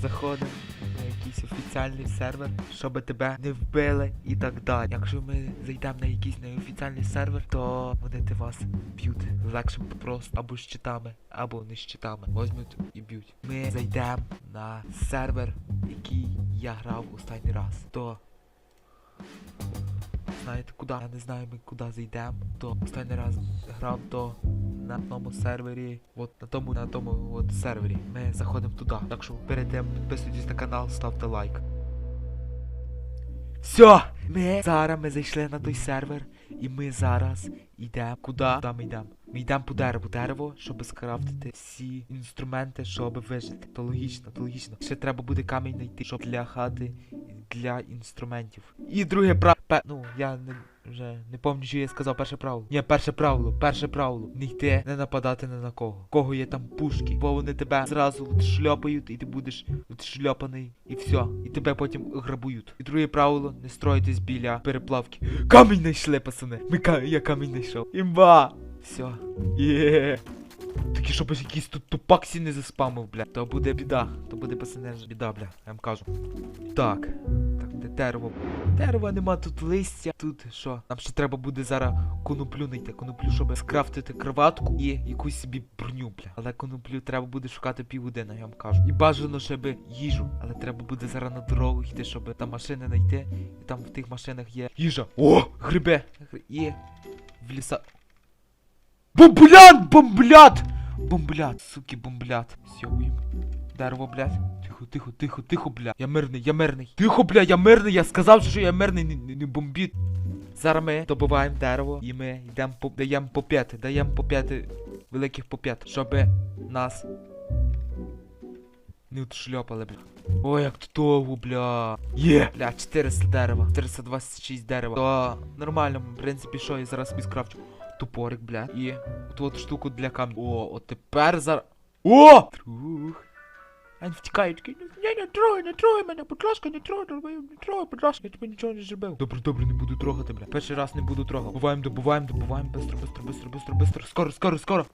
заходимо на якийсь офіціальний сервер, щоб тебе не вбили і так далі. Якщо ми зайдемо на якийсь неофіціальний сервер, то вони те вас б'ють. Легше просто або щитами, або не щитами. Возьмуть і б'ють. Ми зайдемо на сервер, який я грав останній раз. То знаєте куди? Я не знаю, ми куди зайдемо. То останній раз грав то на тому сервері. От на тому на тому от сервері. Ми заходимо туди. Так що перед тим підписуйтесь на канал, ставте лайк. Все! Ми зараз ми зайшли на той сервер, і ми зараз йдемо. Куди? Куди ми йдемо? Ми йдемо по дереву. Дерево, щоб скрафтити всі інструменти, щоб вижити. То логічно, то логічно. Ще треба буде камінь знайти, щоб для хати, для інструментів. І друге правило. Ну, я не вже не пам'ятаю, що я сказав перше правило. Ні, перше правило, перше правило. Не йти, не нападати ні на кого. Кого є там пушки, бо вони тебе зразу от шльопають, і ти будеш от шльопаний, і все. І тебе потім грабують. І друге правило, не строїтесь біля переплавки. Камінь знайшли, пацани. Ми. Я камінь знайшов. Імба! Все. Є. Тільки щоб якийсь тут тупаксі не заспамив, бля. То буде біда. То буде пацани біда, бля. Я вам кажу. Так. Так, де дерево? Дерева нема, тут листя. Тут що? Нам ще треба буде зараз коноплю знайти. Коноплю, щоб скрафтити кроватку і якусь собі броню, бля. Але коноплю треба буде шукати півгодини, я вам кажу. І бажано, щоб їжу. Але треба буде зараз на дорогу йти, щоб там машини знайти. І там в тих машинах є їжа. О! Гриби! І в ліса. Бомблят! Бомблят! Бомблят, суки, бомблят. Сьобуємо. Дерево, блядь. Тихо, тихо, тихо, тихо, бля. Я мирний, я мирний. Тихо, бля, я мирний, я сказав, що я мирний, не, не, не бомбіть. Зараз ми добиваємо дерево і ми йдемо по даємо по п'яти, даємо по п'яти великих по п'яти, щоб нас не отшльопали, бля. Ой, як тут довго, бля. Є! Бля, 400 дерева, 426 дерева. То нормально, в принципі, що я зараз собі. Тупорик, бля. І от от штуку для камня. О, от тепер зараз. О! Друг. Ань втікає, такий, не, не трогай, не трогай мене, будь ласка, не трогай, не трогай, не трогай, будь ласка, я тебе нічого не зробив. Добре, добре, не буду трогати, бля. Перший раз не буду трогати. Добуваємо, добуваємо, добуваємо, бистро, бистро, бистро, бистро, бистро, скоро, скоро, скоро.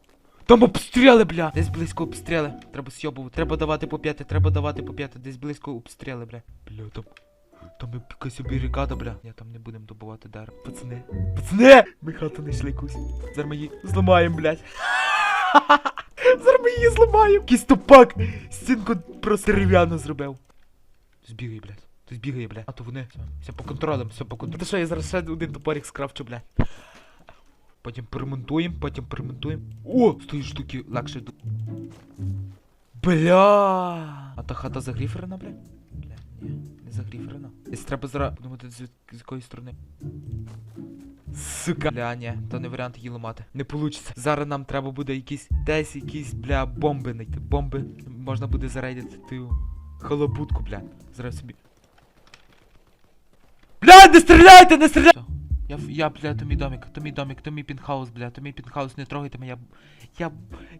Там обстріли, бля! Десь близько обстріли. Треба сьобувати. Треба давати по п'яти, треба давати по п'яти, десь близько обстріли, бля. Бля, там. Там якась обірігада, бля. Ні, там не будемо добувати дерево. Пацани. Пацани! Ми хату знайшли якусь. Зараз ми її зламаємо, блядь. Зараз ми її зламаємо. Якийсь тупак. Стінку просто дерев'яну зробив. Збігай, блядь. Хтось бігає, блядь. А то вони. Все, по контролям, все по контролям. Та що, я зараз ще один топорик скрафчу, блядь. Потім перемонтуємо, потім перемонтуємо. О! З тої штуки легше йду. Бля! А та хата загріферена, бля? Бля, ні, не загріферена. Десь треба зараз подумати, з, з якої сторони. Сука. Бля, ні, то не варіант її ламати. Не получиться. Зараз нам треба буде якісь десь якісь, бля, бомби знайти. Бомби. Можна буде зарейдити ту халабутку, бля. Зараз собі. Бля, не стріляйте, не стріляйте! Я, я, бля, то мій домик, то мій домик, то мій пінхаус, бля, то мій пінхаус, не трогайте мене, я, я,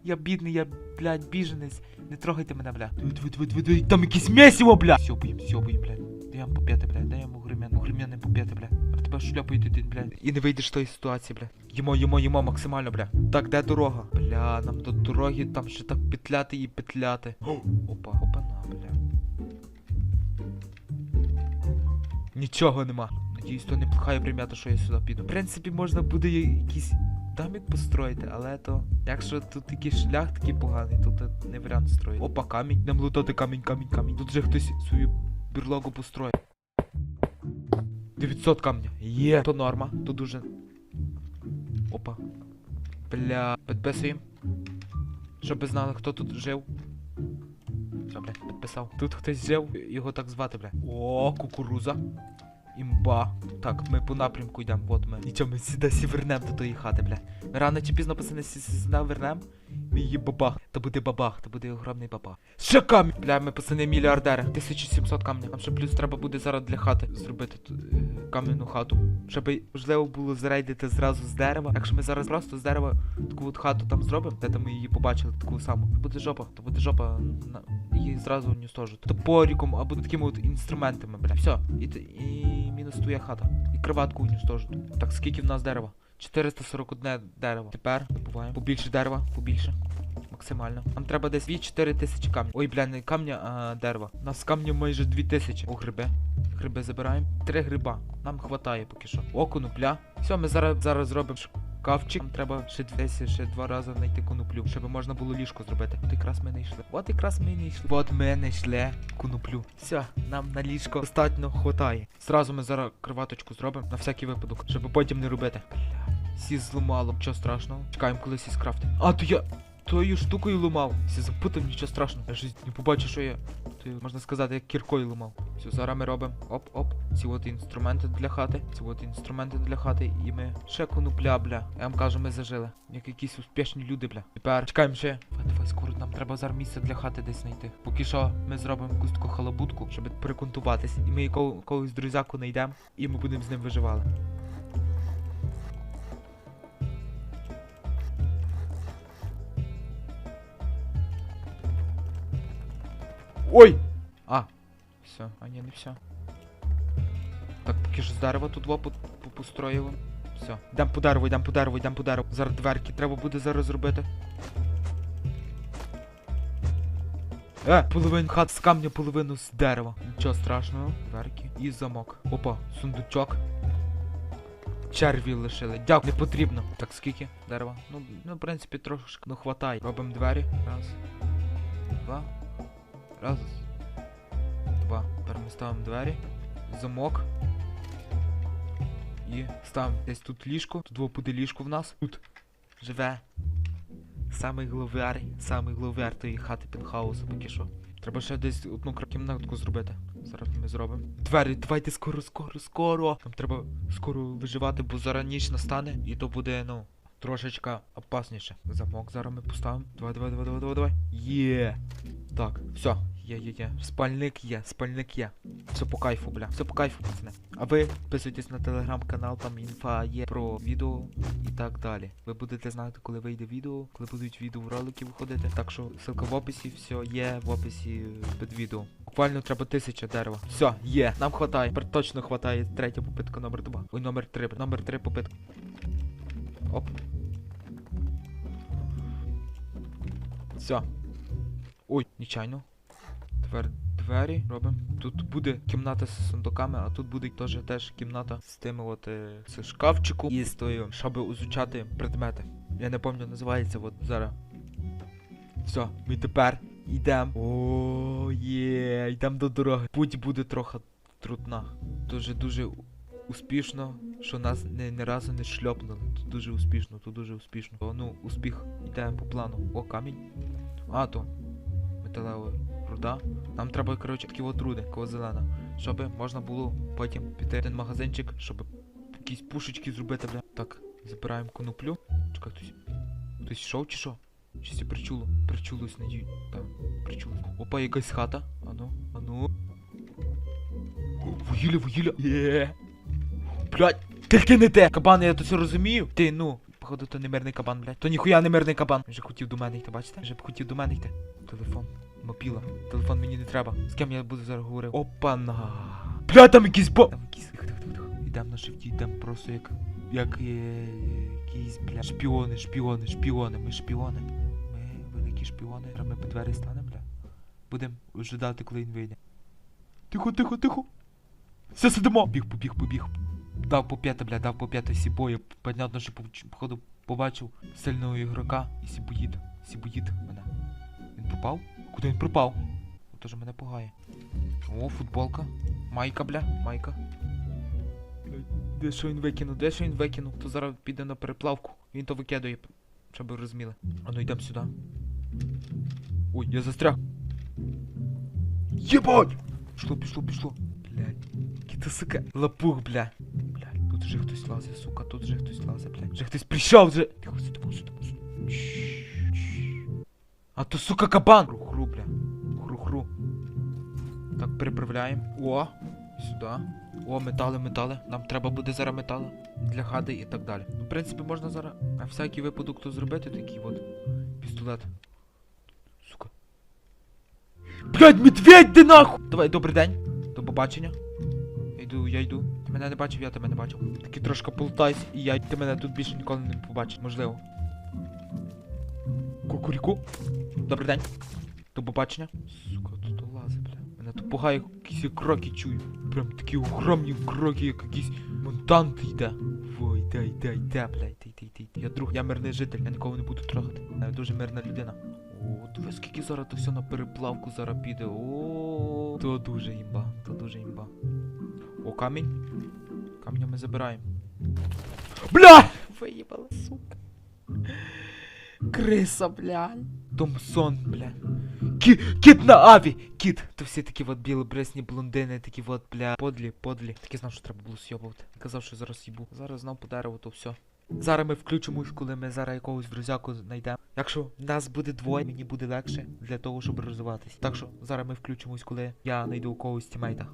я бідний, я, блядь, біженець, не трогайте мене, бля. Диви, диви, диви, диви, диви, там якесь месиво, бля. Сьобуєм, сьобуєм, блядь. Даємо по п'яти, блядь, даємо гримян, гримяни по п'яти, бля. А тебе шльопають ти, блядь, і не вийдеш з тої ситуації, бля. Їмо, їмо, їмо максимально, бля. Так, де дорога? Бля, нам до дороги там ще так петляти і петляти. Опа, опа, на, бля. Нічого нема. То не пхає примята, що я сюди піду. В принципі, можна буде якийсь домик построїти, але то. Якщо тут такий шлях такий поганий, то, то не варіант строїти. Опа, камінь. Нам лутати камінь, камінь, камінь. Тут же хтось свою берлогу построїть. 900 камня. Є. То норма, то дуже. Опа. Бля. Підписуємо. Щоб знали, хто тут жив. Все, бля, підписав. Тут хтось жив, його так звати, бля. О, кукуруза. Імба. Так, ми по напрямку йдемо, от ми. Нічого, ми сюди сі вернем до тої хати, бля. Ми рано чи пізно пацани сюди вернем. Ми її бабах. То буде бабах, то буде огромний бабах. Ще камінь! Бля, ми пацани мільярдери. 1700 камня. Нам ще плюс треба буде зараз для хати зробити тут, е, кам'яну хату. Щоб можливо було зарейдити зразу з дерева. Якщо ми зараз просто з дерева таку от хату там зробимо, де ми її побачили, таку саму. То буде жопа, то буде жопа. На... Її зразу уністожить. Топориком або такими от інструментами, бля. Все. І, і мінус твоя хата. І криватку уністожить. Так, скільки в нас дерева? 441 дерево. Тепер добуваємо. Побільше дерева, побільше. Максимально. Нам треба десь 2-4 тисячі камня. Ой, бля, не камня, а дерева. У нас камня майже 2 тисячі. О, гриби. Гриби забираємо. Три гриба. Нам хватає поки що. О, конопля. Все, ми зараз зараз зробимо шкафчик. Треба ще десь ще два рази знайти коноплю, щоб можна було ліжко зробити. От якраз ми не йшли. От якраз ми не йшли. От ми не йшли коноплю. Все, нам на ліжко достатньо хватає. Зразу ми зараз кроваточку зробимо на всякий випадок, щоб потім не робити. Сі зламало, нічого страшного. Чекаємо, коли сі скрафти. А, то я тою штукою ламав. Сі запутав, нічого страшного. Я ж не побачив, що я. То можна сказати, як кіркою ламав. Все, зараз ми робимо. Оп-оп. Ці от інструменти для хати. Ці от інструменти для хати. І ми ще конопля, бля. Я вам кажу, ми зажили. Як якісь успішні люди, бля. Тепер чекаємо ще. Давай, скоро нам треба зараз місце для хати десь знайти. Поки що ми зробимо якусь таку халабутку, щоб перекунтуватись. І ми якого- когось друзяку знайдемо, і ми будемо з ним виживали. Ой! А, все, а ні, не все. Так, поки що з дерева тут по- построїли. Все. Йдемо по дереву, йдемо по дереву, йдемо по дереву. Зараз дверки треба буде зараз зробити. Е, половину хат з камня, половину з дерева. Нічого страшного. Дверки. І замок. Опа, сундучок. Черві лишили. Дякую, не потрібно. Так, скільки дерева? Ну, ну, в принципі, трошки ну хватає. Робимо двері. Раз. Два. Раз. Два. Тепер ми ставимо двері. Замок. І ставимо десь тут ліжко. Тут буде ліжко в нас. Тут живе. Самий главар, самий главар тої хати пентхаусу поки що. Треба ще десь одну кімнатку зробити. Зараз ми зробимо. Двері, давайте скоро, скоро, скоро. Нам треба скоро виживати, бо зараз ніч настане, і то буде, ну, трошечка опасніше. Замок зараз ми поставимо. Давай, давай, давай, давай, давай, давай. Є. Так, все, є, є, є. Спальник є, спальник є. Все по кайфу, бля. Все по кайфу, пацани. А ви підписуйтесь на телеграм-канал, там інфа є про відео і так далі. Ви будете знати, коли вийде відео, коли будуть відеоролики виходити. Так що ссылка в описі, все є в описі під відео. Буквально треба тисяча дерева. Все, є, нам хватає. Тепер точно хватає. Третя попитка номер 2. Ой, номер 3. Номер 3 попитка. Оп. Все. Ой, нечайно. Тепер двері робимо. Тут буде кімната з сундуками, а тут буде теж теж кімната з тими от е, з шкафчиком і з тою, щоб узучати предмети. Я не пам'ятаю, називається от зараз. Все, ми тепер йдемо. О, йдемо до дороги. Путь буде трохи трудна. Дуже дуже успішно, що нас не, не разу не шльопнули. Тут дуже успішно, тут дуже успішно. Ну, успіх йде по плану. О, камінь. А, то металева руда. Нам треба, коротше, такі от руди, кого зелена. Щоб можна було потім піти в один магазинчик, щоб якісь пушечки зробити, бля. Так, забираємо коноплю. Чекай, хтось. Хтось йшов чи що? Щось причуло. Причулось, надію. Так, причулось. Опа, якась хата. Ану, ану. Вугілля, вугілля. Є. Блядь, тільки не те. Кабан, я то все розумію. Ти, ну. Походу, то не мирний кабан, блядь. То ніхуя не мирний кабан. Він же хотів до мене йти, бачите? Вже б хотів до мене йти. Телефон. Мопіла. Телефон мені не треба. З ким я буду зараз говорити? Опана. Бля, там якийсь бо. Там якийсь. Йдемо на шифті, йдемо просто як. Як е, якісь, бля. Шпіони, шпіони, шпіони. Ми шпіони. Ми великі шпіони. Ми по двері станемо, бля. Будемо ожидати, коли він вийде. Тихо, тихо, тихо. Все сидимо. Біг, побіг, побіг. Дав по п'яте, бля, дав по п'яте сібою. Понятно, що походу побачив сильного ігрока і сібоїд. Сібоїд мене. Він пропав? Куди він пропав? Тож мене пугає. О, футболка. Майка, бля, майка. Де що він викинув? Де що він викинув? То зараз піде на переплавку. Він то викидує, щоб ви розуміли. А ну йдемо сюди. Ой, я застряг. Єбать! Пішло, пішло, пішло. Блядь. Кіта сука. Лапух, бля. Блядь, тут вже хтось лазить, сука, тут вже хтось лазить, блядь. Вже хтось прийшов, вже. Тихо, сидимо. Чш, чш. А то, сука, кабан! Переправляємо. О, сюди. О, метали, метали. Нам треба буде зараз метали для хати і так далі. В принципі, можна зараз на всякий випадок то зробити такий от пістолет. Сука. Блядь, медведь, де нахуй! Давай, добрий день. До побачення. Я йду, я йду. Ти мене не бачив, я тебе не бачив. Такий трошки полтайся, і я ти мене тут більше ніколи не побачиш, можливо. Кукуріку. Добрий день. До побачення. Тут пугає якісь кроки чую. Прям такі огромні кроки, як якийсь монтант йде. Ой, йде, йде, йде, бля, йде, йде, йде. Я друг, я мирний житель, я нікого не буду трогати. Я дуже мирна людина. О, диви, скільки зараз то все на переплавку зараз піде. О, то дуже імба, то дуже імба. О, камінь. Каміння ми забираємо. Бля! Виїбала, сука. Криса, бля. Томсон, бля. Кі, кіт на аві! Кіт! То всі такі от білобресні блондини, такі от, бля, подлі, подлі. Такі знав, що треба було сйобувати. Казав, що зараз їбу. Зараз знав по дереву, то все. Зараз ми включимось, коли ми зараз якогось друзяку знайдемо. Якщо нас буде двоє, мені буде легше для того, щоб розвиватись. Так що зараз ми включимось, коли я знайду когось тімейта.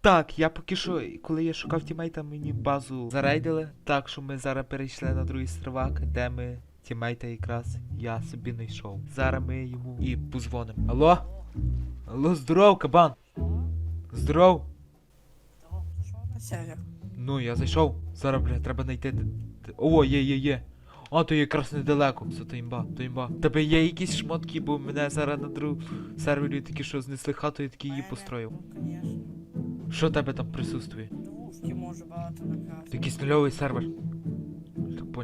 Так, я поки що, коли я шукав тімейта, мені базу зарейдили. Так що ми зараз перейшли на другий сервак, де ми тімейта якраз я собі знайшов. Зараз ми йому і позвонимо. Алло? Алло, здоров, кабан! Здоров! Ну, я зайшов. Зараз, бля, треба знайти. О, є, є, є. А, то якраз недалеко. Все, то імба, то імба. Тебе є якісь шмотки, бо мене зараз на другу сервері такі, що знесли хату і такі її построїв. Ну, конечно. Що в тебе там присутствує? Якийсь нульовий сервер.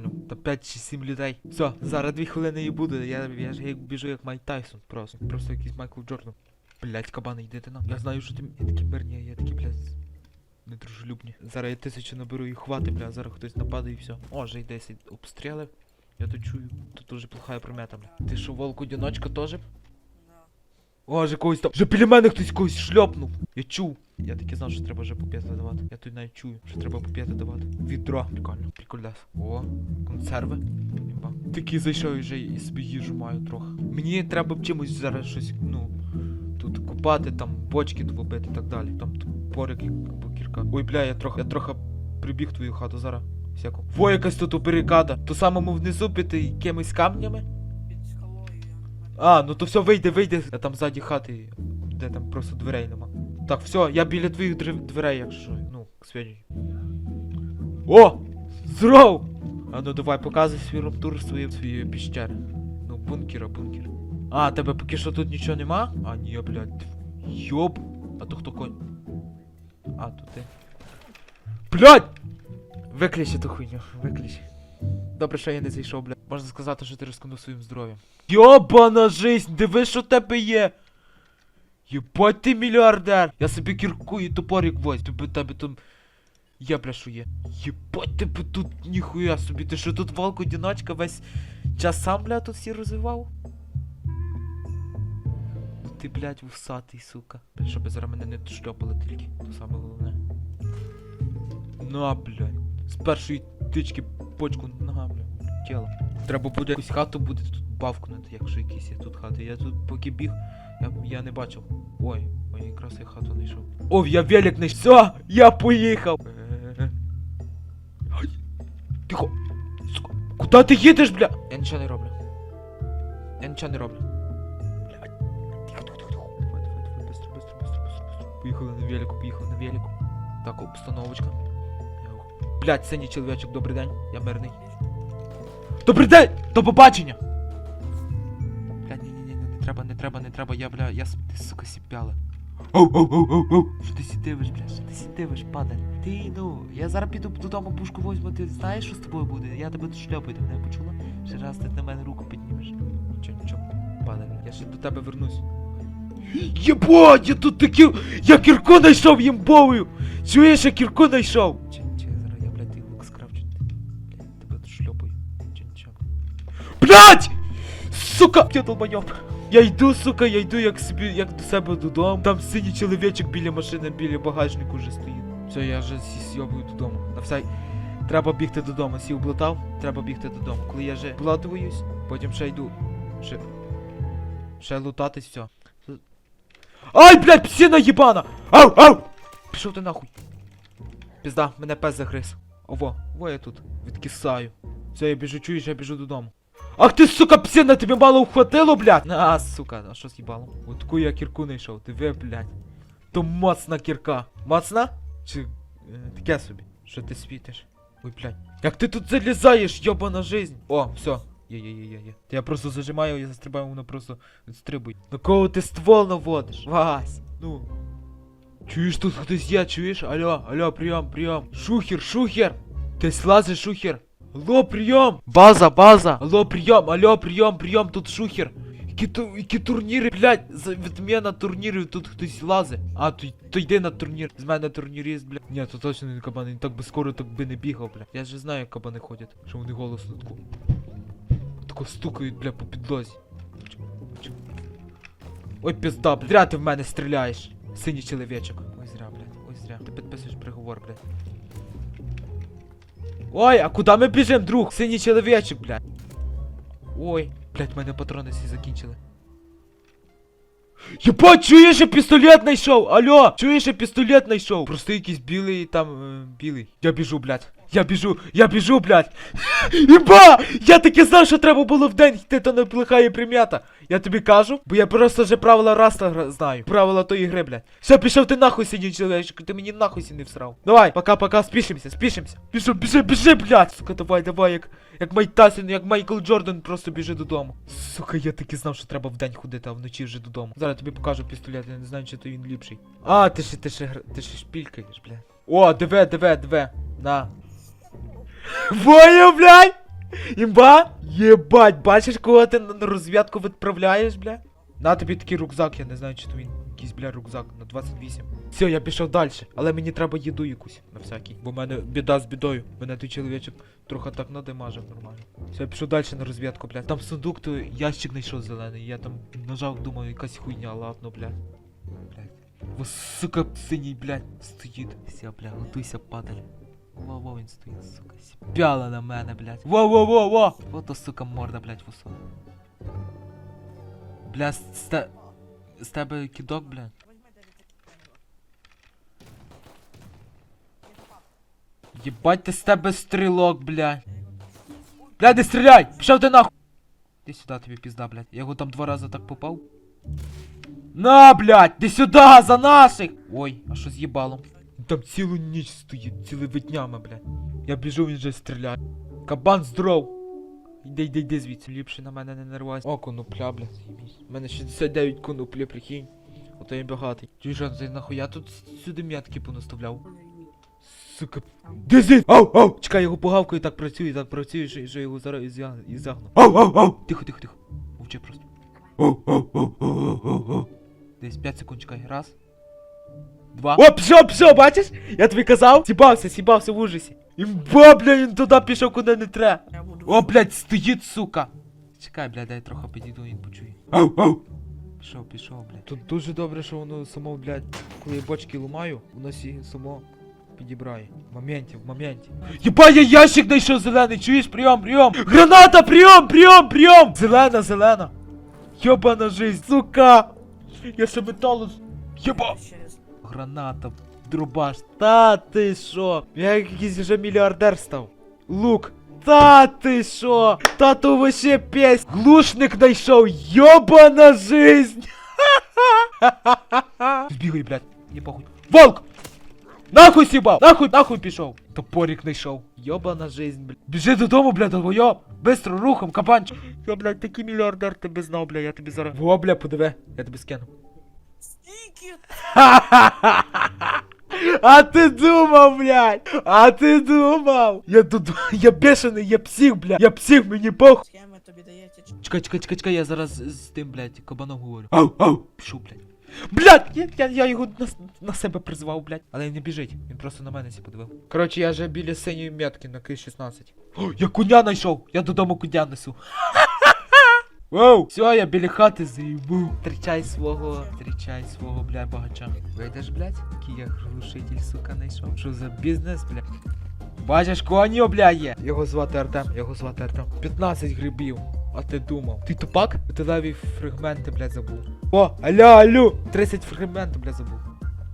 Так понял. Та 5 чи 7 людей. Все, зараз 2 хвилини і буде. Я, я ж як біжу як Майк Тайсон просто. Просто якийсь Майкл Джордан. Блять, кабани, йди ти на. Я знаю, що ти я такі мирні, я такі, блядь, недружелюбні. Зараз я тисячу наберу і хвати, бля, зараз хтось нападе і все. О, вже й 10 обстрілив. Я то чую. Тут дуже плохая примета, бля. Ти що, волк одиночка теж? О, вже когось там. Вже біля мене хтось когось шльопнув. Я чув. Я таки знав, що треба вже по п'яти давати. Я тут навіть чую, що треба по п'яти давати. Відро. Прикольно. Прикольдас. О, консерви. Імба. Такий зайшов і вже і собі їжу маю трохи. Мені треба б чимось зараз щось, ну, тут купати, там бочки двобити і так далі. Там топорик і- або кірка. Ой, бля, я трохи, я трохи прибіг твою хату зараз. Всяку. Во, якась тут барикада. То самому внизу піти якимись камнями. А, ну то все, вийде, вийде. Я там ззаді хати, де там просто дверей нема. Так, все, я біля твоїх древ- дверей, якщо. Ну, сведению. О! Здоров! А ну давай, показуй свій румтур свої, свої піщери. Ну, бункера, бункер. А, тебе поки що тут нічого нема? А, ні, блядь. Йоп. А то хто конь? А, то ти. Блядь! Виключи ту хуйню, виключи. Добре, що я не зайшов, блядь. Можна сказати, що ти розконув своїм здоров'ям. Йобана жизнь, диви, що тебе є. Єбать ти мільярдер! Я собі кірку і топорик возь, тебе тебе там. Я бля що є. Єбать тебе тут ніхуя собі. Ти що тут волк одиночка весь час сам, бля, тут всі розвивав? Ну ти, блядь, вусатий, сука. Бля, щоб зараз мене не шльопали тільки, то саме головне. Ну а, блядь З першої тички почку нога, бля, тіло. Треба буде якусь хату буде тут бавкнути, якщо якісь є тут хати. Я тут поки біг, я, я не бачив. Ой, ой, якраз я хату знайшов. О, я велик знайшов. Все, я поїхав. Е. Ай, Тихо. Сука, Куди ти їдеш, бля? Я нічого не роблю. Я нічого не роблю. Блядь. Тихо, тихо, тихо, тихо. Давай, давай, давай, быстро, быстро, быстро, быстро, быстро. Поїхали на велику, поїхали на велику. Так, обстановочка. Блядь, синій чоловічок, добрий день. Я мирний. Добрий день! До побачення! Блядь, ні, ні, ні, не треба, не треба, не треба, я, бля, я ти, сука, сіпяла. Оу, оу, оу, оу, оу. Що ти сідивиш, бля, що ти сідивиш, падаль? Ти, ну, я зараз піду додому пушку возьму, ти знаєш, що з тобою буде? Я тебе тут шльопаю, ти мене почула? Ще раз ти на мене руку піднімеш. Нічого, нічого, падаль, я ще до тебе вернусь. Єбать, я тут такі... Я кірку знайшов їмбовою! Чуєш, я кірку знайшов! Блядь! Сука! Я долбойоб! Я йду, сука, я йду як собі, як до себе додому. Там синій чоловічок біля машини, біля багажнику вже стоїть. Все, я вже сьобую додому. На все. Треба бігти додому. Сів блатав, треба бігти додому. Коли я вже блатуюсь, потім ще йду. Ще. Ще лутатись, все. Ай, блядь, псина єбана! Ау, ау! Пішов ти нахуй. Пізда, мене пес загриз. Ово, во я тут. Відкисаю. Все, я біжу, чуєш, я біжу додому. Ах ти, сука, псина, тобі мало ухватило, блядь? А, сука, а що з'їбало? От таку я кірку знайшов, диви, блядь. То моцна кірка. Моцна? Чи е, таке собі? Що ти світиш? Ой, блядь. Як ти тут залізаєш, йобана жизнь? О, все. Є, є, є, є, є. Я просто зажимаю, я застрибаю, воно просто відстрибує. На кого ти ствол наводиш? Вась, ну. Чуєш, тут хтось є, чуєш? Алло, алло, прийом, прийом. Шухер, шухер! Ти слазиш, шухер! Алло, прийом! База, база! Алло, прийом, алло, прийом, прийом, тут шухер! Які, ту, які турніри, блядь, за відміна турнірів, тут хтось лазить. А, то, то йди на турнір. З мене турніріст, блядь. Ні, то точно не кабан, так би скоро так би не бігав, блядь. Я ж знаю, як кабани ходять, що вони голосно таку. Тако стукають, блядь, по підлозі. Ой, пізда, блядь. Зря ти в мене стріляєш. Синій чоловічок. Ой, зря, блядь, ой, зря. Ти підписуєш приговор, блядь. Ой, а куди ми біжимо, друг? Синій чоловічок, блядь. Ой, блядь, в мене патрони всі закінчили. Єбать, чуєш, я пістолет знайшов! Алло! Чуєш, я пістолет знайшов! Просто якийсь білий там е, білий. Я біжу, блядь. Я біжу, я біжу, блядь. Єба! Я таки знав, що треба було вдень йти, то не плохая примята. Я тобі кажу, бо я просто вже правила раста знаю. Правила тої гри, блядь. Все, пішов ти нахуй сидів, чоловічок, ти мені нахуй сі не всрав. Давай, пока-пока, спішимося, спішимося. Біжу, біжи, біжи, блядь. Сука, давай, давай, як, як Майк Тайсон, як Майкл Джордан, просто біжи додому. Сука, я таки знав, що треба вдень ходити, а вночі вже додому. Зараз тобі покажу пістолет, я не знаю, чи то він ліпший. А, ти ще, ти ще, ти ще шпількаєш, блядь. О, диви, диви, диви. На. Понял, блядь? Імба? Єбать, бачиш, кого ти на розвідку відправляєш, бля? На тобі такий рюкзак, я не знаю, чи то він якийсь, бля, рюкзак на 28. Все, я пішов далі, але мені треба їду якусь на всякий. Бо в мене біда з бідою. Мене той чоловічок трохи так надимажив нормально. Все, я пішов далі на розвідку, блядь. Там сундук, то ящик знайшов зелений. Я там нажав, думаю, якась хуйня, ладно, блядь. Блядь. Сука, синій, блядь, стоїть. Все, бля, готуйся, падаль. Во-во, він стоїть, сука, сіпяла на мене, блядь. Во-во-во-во! Ото, сука, морда, блядь, вусо. Бля, з, з, те- з тебе кидок, блядь. Єбать ти з тебе стрілок, блядь. Блядь, не стріляй! Пішов ти нахуй! Іди сюди, тобі пізда, блядь. Я його там два рази так попав. На, блядь! Іди сюди, за наших! Ой, а що з їбалом? Там цілу ніч стоїть, цілими днями, блядь. Я біжу, він вже стріляє. Кабан здоров! Йди, йди, йди звідси, ліпше на мене не нервайся. О, конопля, блядь. У мене 69 коноплі, прикинь. Ото я багатий. Чуєш, а ти нахуя тут сюди метки понаставляв? Сука. Де? Ау, ау! Чекай, його погавкою так працює, так працює, що, що його зараз ізя- ізягну. Ау, ау, ау! Тихо, тихо, тихо. Мовчи просто. Ау, ау, ау, ау, ау, ау. Десь 5 секунд чекай. Раз. Два. О, пішов, пішов, бачиш? Я тобі казав? Сібався, сібався в ужасі. Імба, бля, він туди пішов, куди не треба. Я буду... О, блядь, стоїть, сука. Чекай, блядь, дай трохи підійду, він почує. Ау, ау. Пішов, пішов, блядь. Тут дуже добре, що воно само, блядь, коли я бочки ламаю, воно сі само підібрає. В моменті, в моменті. Єба, я ящик знайшов зелений, чуєш? Прийом, прийом! Граната, прийом, прийом, прийом! Зелена, зелена. Йобана жизнь, сука! Я ще металу... з- Єба! Граната, дробаш. Та ти що? Я якийсь вже мільярдер став. Лук. Та ти що? Та то вообще песь. Глушник знайшов. Йобана жизнь. Збігай, блядь. Не похуй. Волк! Нахуй сібав! Нахуй, нахуй пішов! Топорик знайшов. Йобана жизнь, блядь. Біжи додому, блядь, долбойоб! Бистро, рухом, кабанчик. Я, блядь, такий мільярдер тебе знав, блядь, я тобі зараз. Во, бля, подиви, я тобі скину. Стики! А ти думав, блядь! А ти думав! Я тут, я бешений, я псих, блядь! Я псих, мені похуй! Схеми тобі даєте. Чекай, чекай, чекай, чекай, я зараз з з тим, блядь, кабаном говорю. Ау, ау! Пішу, блядь. Блядь! Я, я, я його на, на себе призвав, блядь. Але він не біжить, він просто на мене сі подивив. Коротше, я вже біля синьої метки на К-16. О, я коня знайшов! Я додому коня несу. Воу! Все, я біля хати заїбу. Зустрічай свого, зустрічай свого, бля, багача. Вийдеш, блядь? Який я глушитель, сука, знайшов. Що за бізнес, блядь? Бачиш, коні, бля, є. Його звати Артем, його звати Артем. 15 грибів. А ти думав? Ти тупак? Металеві фрагменти, блядь, забув. О, алло, алло! 30 фрагментів, блядь, забув.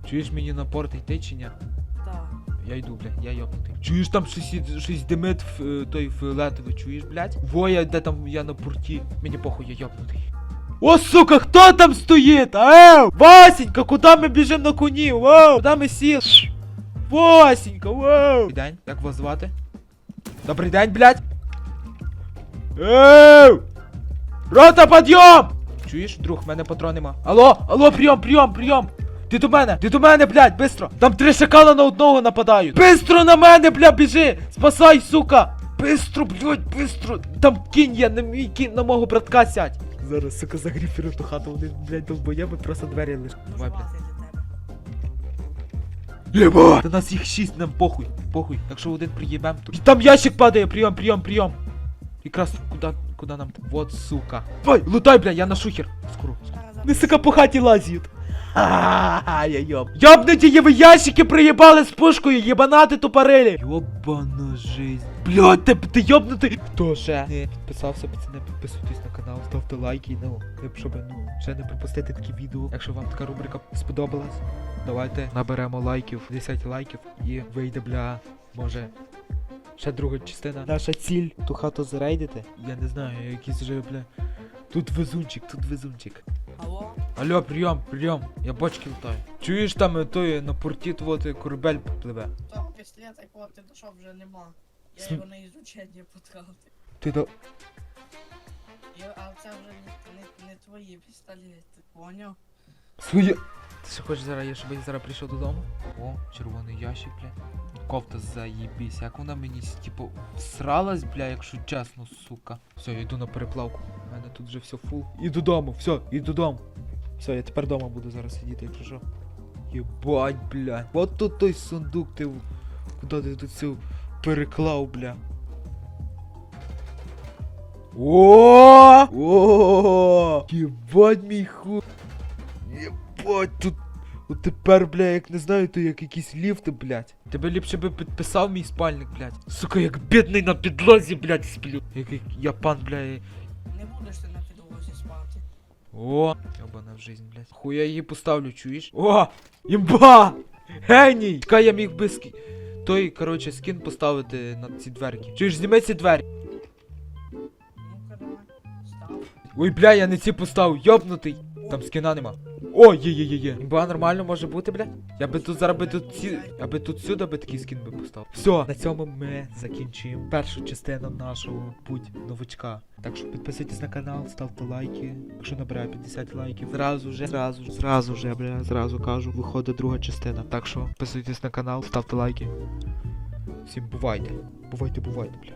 Чуєш мені на порт йти чи ні? Я йду, блядь, я йопнутий. Чуєш там щось, щось димит в е, той фіолетовий, чуєш, блядь? Во, я де там я на порті. Мені похуй, я йопнутий. О, сука, хто там стоїть? Ау! Васенька, куди ми біжимо на коні? Воу! Куди ми сіли? Васенька, воу! Добрий день, як вас звати? Добрий день, блядь! Ей! Рота, підйом! Чуєш, друг, в мене патрон нема. Алло, алло, прийом, прийом, прийом! Ти до мене, ти до мене, блядь, бистро! Там три шакала на одного нападають! Бистро на мене, бля, біжи! Спасай, сука! Бистро, блядь, бистро! Там кінь є, на мій кінь, на мого братка сядь! Зараз, сука, загріферу ту хату, вони, блядь, довбоєби, просто двері лиш. Давай, блядь. Єба! Та нас їх шість, нам похуй, похуй. Якщо один приїбем, то... Там ящик падає, прийом, прийом, прийом. Якраз куди, куди нам? Вот, сука. Ой, лутай, бля, я на шухер. Скоро. Зараз Не сука по хаті лазять. Ха-ха-ха, я йоб. Йобнуті є ви ящики приїбали з пушкою, єбанати тупорилі. Йобана жизнь. Блядь, ти, ти йобнутий. Хто ще? Не підписався, пацани, підписуйтесь на канал, ставте лайки, ну, щоб ну, ще не пропустити такі відео. Якщо вам така рубрика сподобалась, давайте наберемо лайків, 10 лайків і вийде, бля, може. Ще друга частина. Наша ціль ту хату зарейдити. Я не знаю, я якийсь вже, бля. Тут везунчик, тут везунчик. Алло, Алло, прийом, прийом, я бочки лутаю. Чуєш там е, той на порті твоти корабель пливе. того пістолета, якого ти дошов, вже нема. Я См- його на ізучення потратив. Ти до. І- А це вже не, не, не твої пістолети, поняв? Своє. Хочеш зараз, я щоб я зараз прийшов додому? О, червоний ящик, бля. Кофта заїбісь, як вона мені типу сралась, бля, якщо чесно, сука. Все, я йду на переплавку. У мене тут вже все фул. І додому, все, і додому. Все, я тепер вдома буду зараз сидіти, якщо що. Єбать, бля. От тут той сундук ти. Куди ти тут все переклав, бля. О! О! Єбать мій ху. Єбать тут. От тепер, бля, як не знаю, то як якісь ліфти, блядь. Тебе ліпше би підписав мій спальник, блядь. Сука, як бідний на підлозі, блядь, сплю. Як, як я пан, бля. Не будеш ти на підлозі спати. О, ёбана в жизнь, блядь. Хуя її поставлю, чуєш? О! Імба! Геній! Чекай, я міг би ски... Той, короче, скін поставити на ці дверки. Чуєш, зніми ці двері. Ну-ка давай, став. Ой, бля, я не ці поставив, йобнутий. Там скіна нема. О, є, є, є, є. Імба нормально може бути, бля. Я би тут зараз би тут ці. Я би тут сюди би такий скін би поставив. Все, на цьому ми закінчуємо першу частину нашого путь новичка. Так що підписуйтесь на канал, ставте лайки. Якщо набирає 50 лайків, зразу же, зразу, зразу же, бля, зразу кажу, виходить друга частина. Так що підписуйтесь на канал, ставте лайки. Всім бувайте. Бувайте, бувайте, бля.